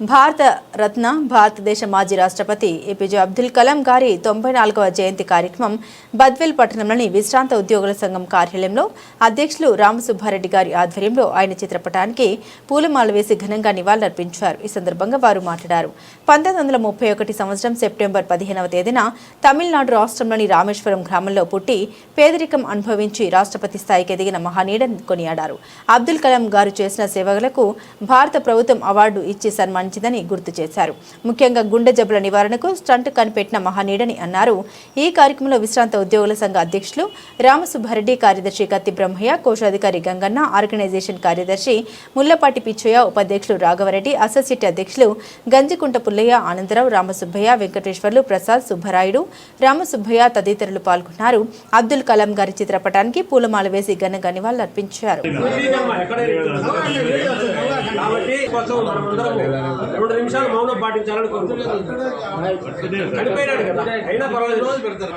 భారత రత్న భారతదేశ మాజీ రాష్ట్రపతి ఏపీజే అబ్దుల్ కలాం గారి తొంభై నాలుగవ జయంతి కార్యక్రమం బద్వేల్ పట్టణంలోని విశ్రాంత ఉద్యోగుల సంఘం కార్యాలయంలో అధ్యక్షులు రామసుబ్బారెడ్డి గారి ఆధ్వర్యంలో ఆయన చిత్రపటానికి పూలమాల వేసి ఘనంగా నివాళులర్పించారు. ఈ సందర్భంగా వారు మాట్లాడారు. పంతొమ్మిది వందల ముప్పై ఒకటి సంవత్సరం సెప్టెంబర్ పదిహేనవ తేదీన తమిళనాడు రాష్ట్రంలోని రామేశ్వరం గ్రామంలో పుట్టి పేదరికం అనుభవించి రాష్ట్రపతి స్థాయికి ఎదిగిన మహానీయుడని కొనియాడారు. అబ్దుల్ కలాం గారు చేసిన సేవలకు భారత ప్రభుత్వం అవార్డు ఇచ్చి మంచిదని గుర్తు చేశారు. ముఖ్యంగా గుండె జబ్బుల నివారణకు స్టంట్ కనిపెట్టిన మహానీడని అన్నారు. ఈ కార్యక్రమంలో విశ్రాంత ఉద్యోగుల సంఘ అధ్యక్షులు రామసుబ్బారెడ్డి కార్యదర్శి కత్తి బ్రహ్మయ్య కోశాధికారి గంగన్న ఆర్గనైజేషన్ కార్యదర్శి ముల్లపాటి పిచ్చయ్య ఉపాధ్యక్షులు రాఘవరెడ్డి అసోసియేట్ అధ్యక్షులు గంజికుంట పుల్లయ్య ఆనందరావు రామసుబ్బయ్య వెంకటేశ్వర్లు ప్రసాద్ సుబ్బరాయుడు రామసుబ్బయ్య తదితరులు పాల్గొన్నారు. అబ్దుల్ కలాం గారి చిత్రపటానికి పూలమాల వేసి ఘనంగా నివాళులర్పించారు కాబట్టి కొంచెం మనమందరం రెండు నిమిషాలు మౌనం పాటించాలని కోరుకుంటున్నాను చనిపోయినాడు కదా అయినా పర్వాలేదు. రోజు పెడతారు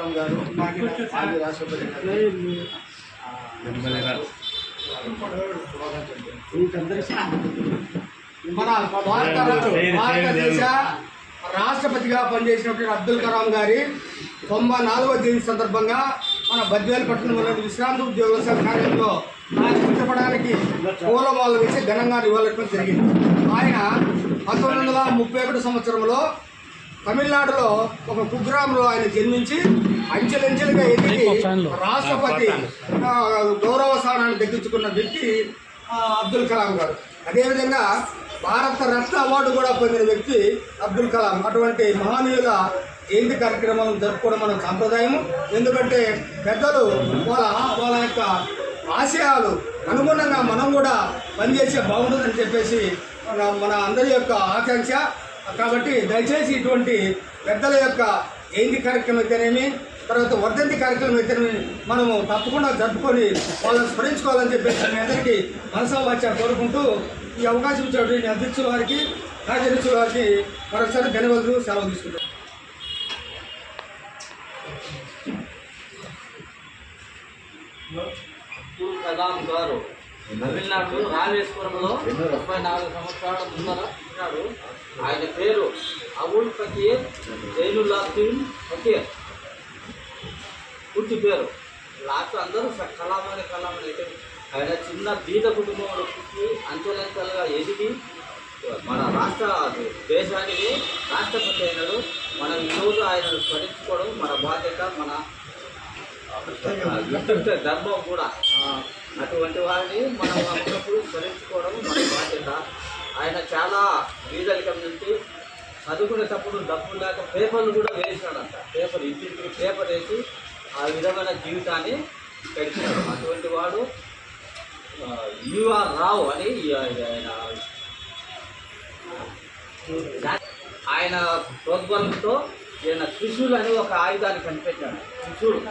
మన భారత భారతదేశ రాష్ట్రపతిగా పనిచేసినటువంటి అబ్దుల్ కలాం గారి తొంభై నాలుగవ జయంతి సందర్భంగా మన బద్వేల్ పట్టణంలోని విశ్రాంతి ఉద్యోగుల సంఘ కార్యంలో ఆయన చిత్రపడానికి పూలమాల వేసి ఘనంగా నివాళులర్పడం జరిగింది. ఆయన పంతొమ్మిది వందల ముప్పై ఒకటి సంవత్సరంలో తమిళనాడులో ఒక కుగ్రామంలో ఆయన జన్మించి అంచెలంచెలుగా ఎదిగి రాష్ట్రపతి గౌరవ స్థానాన్ని దక్కించుకున్న వ్యక్తి అబ్దుల్ కలాం గారు. అదేవిధంగా భారత రత్న అవార్డు కూడా పొందిన వ్యక్తి అబ్దుల్ కలాం. అటువంటి మహనీయుల జయంతి కార్యక్రమాలను జరుపుకోవడం మన సాంప్రదాయం ఎందుకంటే పెద్దలు వాళ్ళ వాళ్ళ యొక్క ఆశయాలు అనుగుణంగా మనం కూడా పనిచేసే బాగుంటుందని చెప్పేసి మన మన అందరి యొక్క ఆకాంక్ష. కాబట్టి దయచేసి ఇటువంటి పెద్దల యొక్క ఏంటి కార్యక్రమం అయితేనేమి తర్వాత వర్ధంతి కార్యక్రమం అయితేనేమి మనము తప్పకుండా జరుపుకొని వాళ్ళని స్మరించుకోవాలని చెప్పేసి మీ అందరికీ మనసావాచ కోరుకుంటూ ఈ అవకాశం ఇచ్చినటువంటి అధ్యక్షుల వారికి కార్యదర్శుల వారికి మరొకసారి ధన్యవాదాలు సెలవు తీసుకుంటాం. అబ్దుల్ కలాం గారు. తమిళనాడు రామేశ్వరంలో ముప్పై నాలుగు సంవత్సరాల ముందర పుట్టినాడు ఆయన పేరు అబుల్ ఫకీర్ జైనుల్లాద్దీన్ ఫకీర్. పూర్తి పేరు. లాస్ట్ అందరూ స- కలాం అనే కలాం అని అయితే ఆయన చిన్న బీద కుటుంబంలో పుట్టి అంచెలంచెలుగా ఎదిగి మన రాష్ట్ర దేశానికి రాష్ట్రపతి అయినాడు. మనం ఈరోజు ఆయనను స్మరించుకోవడం మన బాధ్యత మన వికృత ధర్మం కూడా. అటువంటి వారిని మనం అప్పుడప్పుడు స్మరించుకోవడం మన బాధ్యత. ఆయన చాలా బీదరికం నుంచి చదువుకునేటప్పుడు డబ్బులు లేక పేపర్లు కూడా వేసినాడంట. పేపర్ ఇంటింటికి పేపర్ వేసి ఆ విధమైన జీవితాన్ని గడిచినాడు. అటువంటి వాడు యూఆర్ రావు అని ఆయన ఆయన ప్రోద్బలంతో ఈయన త్రిశూలు అని ఒక ఆయుధాన్ని కనిపెట్టాడు. త్రిశూలు.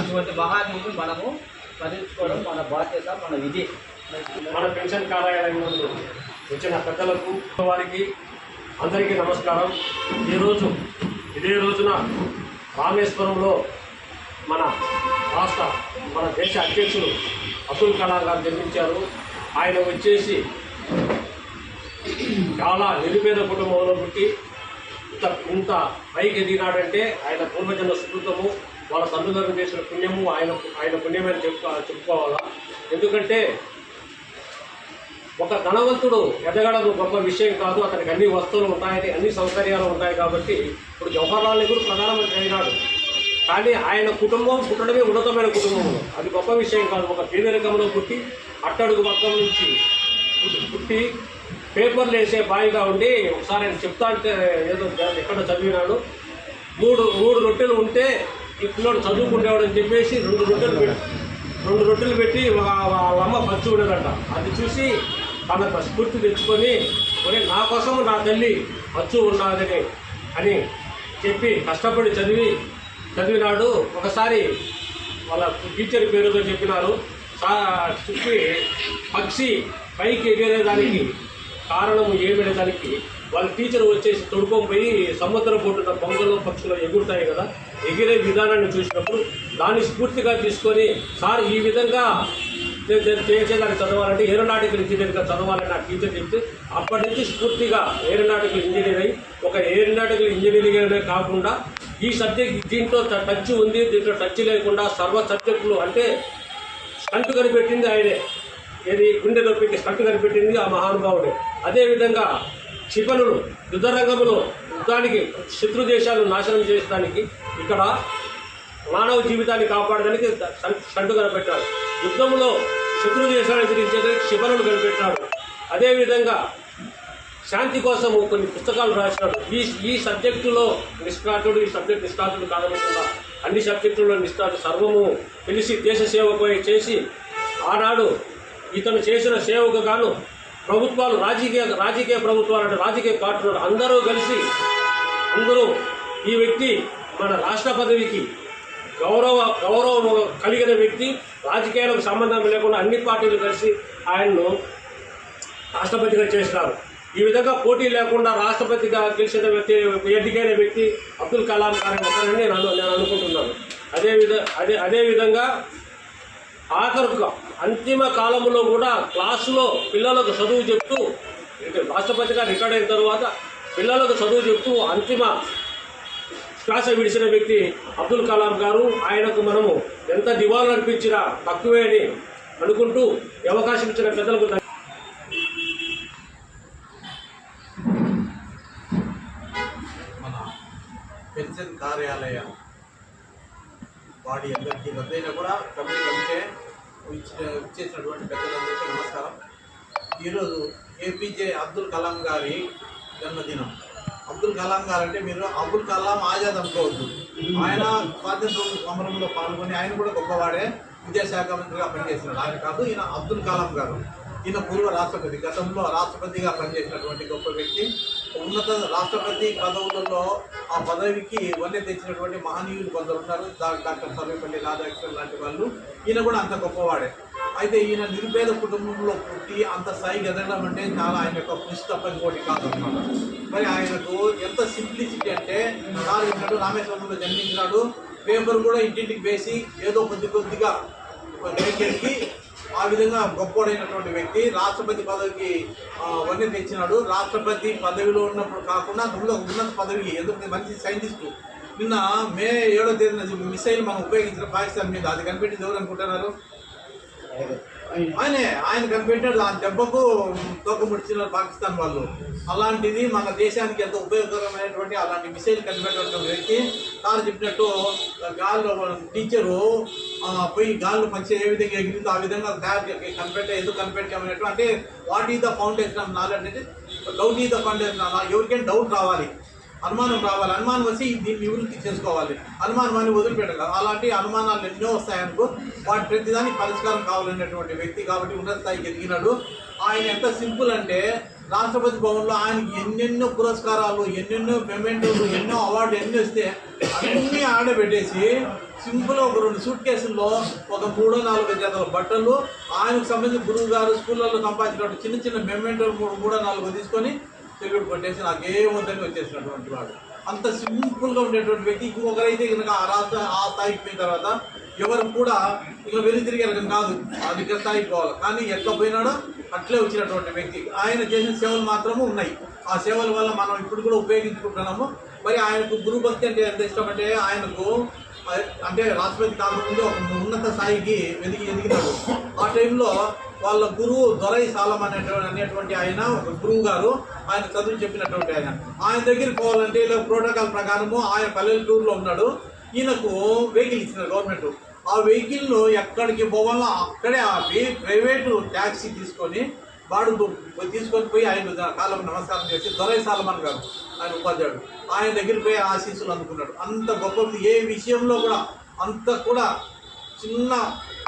అటువంటి మహానీయుని మనము స్మరించుకోవడం మన బాధ్యత మన విధి. మన పెన్షన్ కార్యాలయం ముందు వచ్చిన పెద్దలకు వారికి అందరికీ నమస్కారం. ఈరోజు ఇదే రోజున రామేశ్వరంలో మన రాష్ట్ర మన దేశ అధ్యక్షుడు అబ్దుల్ కలాం గారు జన్మించారు. ఆయన వచ్చేసి చాలా నిరుపేద కుటుంబంలో పుట్టి ఇంత ఇంత పైకి ఎదిగినాడంటే ఆయన పూర్వజన్మ సుకృతము వాళ్ళ తల్లిదండ్రులు చేసిన పుణ్యము ఆయన ఆయన పుణ్యమని చెప్పు చెప్పుకోవాలా? ఎందుకంటే ఒక ధనవంతుడు ఎదగడం గొప్ప విషయం కాదు అతనికి అన్ని వస్తువులు ఉంటాయని అన్ని సౌకర్యాలు ఉంటాయి కాబట్టి ఇప్పుడు జవహర్లాల్ నెహ్రూ ప్రధానమంత్రి అయినాడు. కానీ ఆయన కుటుంబం పుట్టడమే ఉన్నతమైన కుటుంబం. అది గొప్ప విషయం కాదు. ఒక పేదరికంలో పుట్టి అట్టడుగు వర్గం నుంచి పుట్టి పేపర్లు వేసే బాయిగా ఉండి ఒకసారి ఆయన చెప్తా అంటే ఏదో ఎక్కడ చదివినాడు. మూడు మూడు రొట్టెలు ఉంటే ఈ పిల్లోడు చదువుకుంటేవాడు అని చెప్పేసి రెండు రొట్టెలు పెట్టి రెండు రొట్టెలు పెట్టి వా- వాళ్ళ అమ్మ పంచి ఉండదంట. అది చూసి తన స్ఫూర్తి తెచ్చుకొని ఒరే నా కోసం నా తల్లి అచ్చు ఉన్నదని అని చెప్పి కష్టపడి చదివి చదివినాడు. ఒకసారి వాళ్ళ టీచర్ పేరుతో చెప్పినారు. సా చెప్పి పక్షి పైకి ఎగిరేదానికి కారణం ఏమనే దానికి వాళ్ళ టీచర్ వచ్చేసి తొడుకొని పోయి సముద్రం పోటున్న పొంగలు పక్షులు ఎగురుతాయి కదా ఎగిరే విధానాన్ని చూసినప్పుడు దాన్ని స్ఫూర్తిగా తీసుకొని సార్ ఈ విధంగా చేసేదాన్ని చదవాలంటే ఏరోనాటికల్ ఇంజనీర్గా చదవాలని నా టీచర్ చెప్తే అప్పటి నుంచి స్ఫూర్తిగా ఏరోనాటికల్ ఇంజనీర్ అయి ఒక ఏరోనాటికల్ ఇంజనీరింగ్ కాకుండా ఈ సబ్జెక్ట్ దీంట్లో టచ్ ఉంది దీంట్లో టచ్ లేకుండా సర్వ సబ్జెక్టులు అంటే స్టంట్ కనిపెట్టింది ఆయనే. ఏది గుండె నొప్పికి కట్టు కనిపెట్టింది ఆ మహానుభావుడే. అదేవిధంగా క్షిపణులు యుద్ధరంగంలో యుద్ధానికి శత్రు దేశాలు నాశనం చేయడానికి ఇక్కడ మానవ జీవితాన్ని కాపాడడానికి షంటు కనిపెట్టాడు యుద్ధంలో శత్రు దేశాలను ఎదిరించేది క్షిపణులు కనిపెట్టాడు అదేవిధంగా శాంతి కోసం కొన్ని పుస్తకాలు రాసినాడు ఈ ఈ సబ్జెక్టులో నిష్ణాతుడు ఈ సబ్జెక్ట్ నిష్ణాతుడు కాదనుకున్నా అన్ని సబ్జెక్టుల్లో నిష్ణాతుడు సర్వము తెలిసి దేశ సేవకు చేసి ఆనాడు ఇతను చేసిన సేవకు గాను ప్రభుత్వాలు రాజకీయ రాజకీయ ప్రభుత్వాలు అంటే రాజకీయ పార్టీలు అందరూ కలిసి అందరూ ఈ వ్యక్తి మన రాష్ట్ర పదవికి గౌరవ గౌరవం కలిగిన వ్యక్తి రాజకీయాలకు సంబంధం లేకుండా అన్ని పార్టీలు కలిసి ఆయన్ను రాష్ట్రపతిగా చేసినారు. ఈ విధంగా పోటీ లేకుండా రాష్ట్రపతిగా గెలిచిన వ్యక్తి ఎన్నికైన వ్యక్తి అబ్దుల్ కలాం గారు నేను అను- నేను అనుకుంటున్నాను. అదే విధ అదే అదేవిధంగా ఆఖరుగా అంతిమ కాలంలో కూడా క్లాసులో పిల్లలకు చదువు చెప్తూ అంటే రాష్ట్రపతిగా రికార్డ్ అయిన తర్వాత పిల్లలకు చదువు చెప్తూ అంతిమ శ్వాస విడిచిన వ్యక్తి అబ్దుల్ కలాం గారు ఆయనకు మనము ఎంత దివాలు అనిపించినా తక్కువే అని అనుకుంటూ అవకాశం ఇచ్చిన పెద్దలకు మన పెన్షన్ కార్యాలయ బాడీ అందరికీ రద్దయినా కూడా కమిటీ కమిటీ ఇచ్చేసినటువంటి పెద్దలందరికీ నమస్కారం. ఈరోజు ఏపీజే అబ్దుల్ కలాం గారి జన్మదినం. అబ్దుల్ కలాం గారు అంటే మీరు అబ్దుల్ కలాం ఆజాద్ అనుకోవద్దు. ఆయన స్వాతంత్ర సమరంలో పాల్గొని ఆయన కూడా గొప్పవాడే. విద్యాశాఖ మంత్రిగా పనిచేసినాడు ఆయన కాదు ఈయన అబ్దుల్ కలాం గారు. ఈయన పూర్వ రాష్ట్రపతి గతంలో రాష్ట్రపతిగా పనిచేసినటువంటి గొప్ప వ్యక్తి ఉన్నత రాష్ట్రపతి పదవులలో ఆ పదవికి వన్నె తెచ్చినటువంటి మహనీయులు కొందరు ఉన్నారు డాక్టర్ సర్వేపల్లి రాధాకృష్ణ లాంటి వాళ్ళు. ఈయన కూడా అంత గొప్పవాడే. అయితే ఈయన నిరుపేద కుటుంబంలో పుట్టి అంత స్థాయికి ఎదగడం అంటే చాలా ఆయన యొక్క కృషి తప్ప ఇంకోటి కాదు అన్నమాట మరి ఆయనకు ఎంత సింప్లిసిటీ అంటే నాలుగు రామేశ్వరంలో జన్మించినాడు పేపర్ కూడా ఇంటింటికి వేసి ఏదో కొద్ది కొద్దిగా గ్రహించి ఆ విధంగా గొప్పోడైనటువంటి వ్యక్తి రాష్ట్రపతి పదవికి వన్నీ తెచ్చినాడు. రాష్ట్రపతి పదవిలో ఉన్నప్పుడు కాకుండా అందులో ఉన్నత పదవి ఎందుకంటే మంచి సైంటిస్టు. నిన్న మే ఏడో తేదీన మిసైల్ మనం ఉపయోగించిన పాకిస్తాన్ మీద అది కనిపెట్టింది ఎవరు అనుకుంటున్నారు? ఆయనే ఆయన కనిపెట్టాడు ఆ దెబ్బకు తోకముడిచిన పాకిస్తాన్ వాళ్ళు. అలాంటిది మన దేశానికి ఎంత ఉపయోగకరమైనటువంటి అలాంటి మిసైల్ కనిపెట్టినటువంటి వ్యక్తి. తాను చెప్పినట్టు గాల్లో టీచరు పోయి గాల్లో మంచి ఏ విధంగా ఎగిరిందో ఆ విధంగా తయారు కనిపెట్టే ఎందుకు కనిపెట్టామనేటువంటి అంటే what is the foundation of knowledge అంటే డౌట్ ఈజ్ ద ఫౌండేషన్. ఎవరికైనా డౌట్ రావాలి. అనుమానం రావాలి. అనుమానం వచ్చి దీన్ని నివృత్తి చేసుకోవాలి. అనుమానం అని వదిలిపెట్టాలి. అలాంటి అనుమానాలు ఎన్నో వస్తాయనుకో వాటి ప్రతిదానికి పరిష్కారం కావాలనేటువంటి వ్యక్తి కాబట్టి ఉన్నత స్థాయికి ఎదిగినాడు. ఆయన ఎంత సింపుల్ అంటే రాష్ట్రపతి భవన్లో ఆయనకి ఎన్నెన్నో పురస్కారాలు ఎన్నెన్నో పెమెంట్లు ఎన్నో అవార్డులు ఎన్ని వస్తే అన్నీ ఆడబెట్టేసి సింపుల్ ఒక రెండు సూట్ కేసుల్లో ఒక మూడో నాలుగు జతల బట్టలు ఆయనకు సంబంధించిన గురువు గారు స్కూళ్ళలో సంపాదించినటువంటి చిన్న చిన్న మెమెంటోలు మూడు మూడో నాలుగు తీసుకొని సెల్యూట్ కొట్టేసి నాకేం వద్దని వచ్చేసినటువంటి వాడు. అంత సింపుల్గా ఉండేటువంటి వ్యక్తి. ఇంకొకరైతే కనుక ఆ రాష్ట్ర ఆ స్థాయికి పోయిన తర్వాత ఎవరు కూడా ఇక వెళ్ళి తిరిగే రకం కాదు. అధిక స్థాయికి పోవాలి. కానీ ఎట్లా పోయినాడో అట్లే వచ్చినటువంటి వ్యక్తి. ఆయన చేసిన సేవలు మాత్రము ఉన్నాయి. ఆ సేవల వల్ల మనం ఇప్పుడు కూడా ఉపయోగించుకుంటున్నాము. మరి ఆయనకు గురు భక్తి అంటే ఎంత ఇష్టం అంటే ఆయనకు అంటే రాష్ట్రపతి కాకముందు ఒక ఉన్నత స్థాయికి వెతికి ఎదిగినాడు ఆ టైంలో వాళ్ళ గురువు దొరై సాలం అనేటువంటి అనేటువంటి ఆయన ఒక గురువు గారు ఆయన చదువు చెప్పినటువంటి ఆయన. ఆయన దగ్గరికి పోవాలంటే ఇలా ప్రోటోకాల్ ప్రకారము ఆయన పల్లెటూరులో ఉన్నాడు. ఈయనకు వెహికల్ ఇచ్చినారు గవర్నమెంట్. ఆ వెహికల్ను ఎక్కడికి పోవాలో అక్కడే ఆపి ప్రైవేటు ట్యాక్సీ తీసుకొని వాడు తీసుకొని పోయి ఆయన కాలం నమస్కారం చేసి దొరై సాలమన్ గారు ఆయన ఉపాధ్యాయుడు. ఆయన దగ్గరికి పోయి ఆశీస్సులు అందుకున్నాడు. అంత గొప్ప ఏ విషయంలో కూడా అంత కూడా చిన్న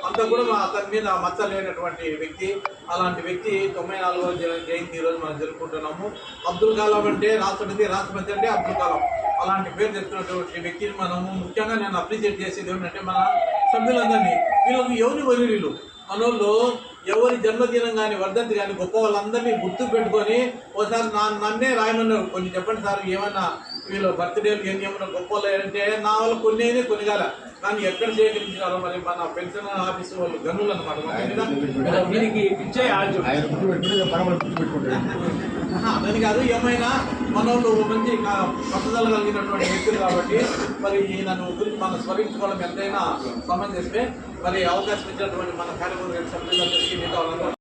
అంత కూడా మా అతని మీద మచ్చ లేనటువంటి వ్యక్తి అలాంటి వ్యక్తి తొంభై నాలుగో జయంతి ఈరోజు మనం జరుపుకుంటున్నాము. అబ్దుల్ కలాం అంటే రాష్ట్రపతి రాష్ట్రపతి అంటే అబ్దుల్ కలాం. అలాంటి పేరు చెప్తున్నటువంటి వ్యక్తిని మనము ముఖ్యంగా నేను అప్రిషియేట్ చేసేది ఏమిటంటే మన సభ్యులందరినీ వీళ్ళకి ఎవరి వరి వీళ్ళు మనోళ్ళు ఎవరి జన్మదినం కానీ వర్ధంతి కానీ గొప్ప వాళ్ళందరినీ గుర్తు పెట్టుకొని ఒకసారి నా నన్నే రాయమన్నారు. కొంచెం చెప్పండి సార్ ఏమన్నా వీళ్ళు బర్త్డేలు ఎన్ని ఏమైనా గొప్ప అంటే నా వాళ్ళు కొన్ని అయినాయి, కొన్ని కాల కానీ ఎక్కడ సేకరించినారో మరి మన పెన్షన్ ఆఫీస్ వాళ్ళు గనులు అనమాట దీనికి ఇచ్చే ఆర్జు అదని కాదు ఏమైనా మనోళ్ళు మంచి క- పట్టుదల కలిగినటువంటి వ్యక్తులు కాబట్టి మరి ఈయనను గురించి మనం స్మరించుకోవడం ఎంతైనా సమంజసమే మరి అవకాశం ఇచ్చినటువంటి మన కార్యక్రమం సభ్యులందరికీ మిగతా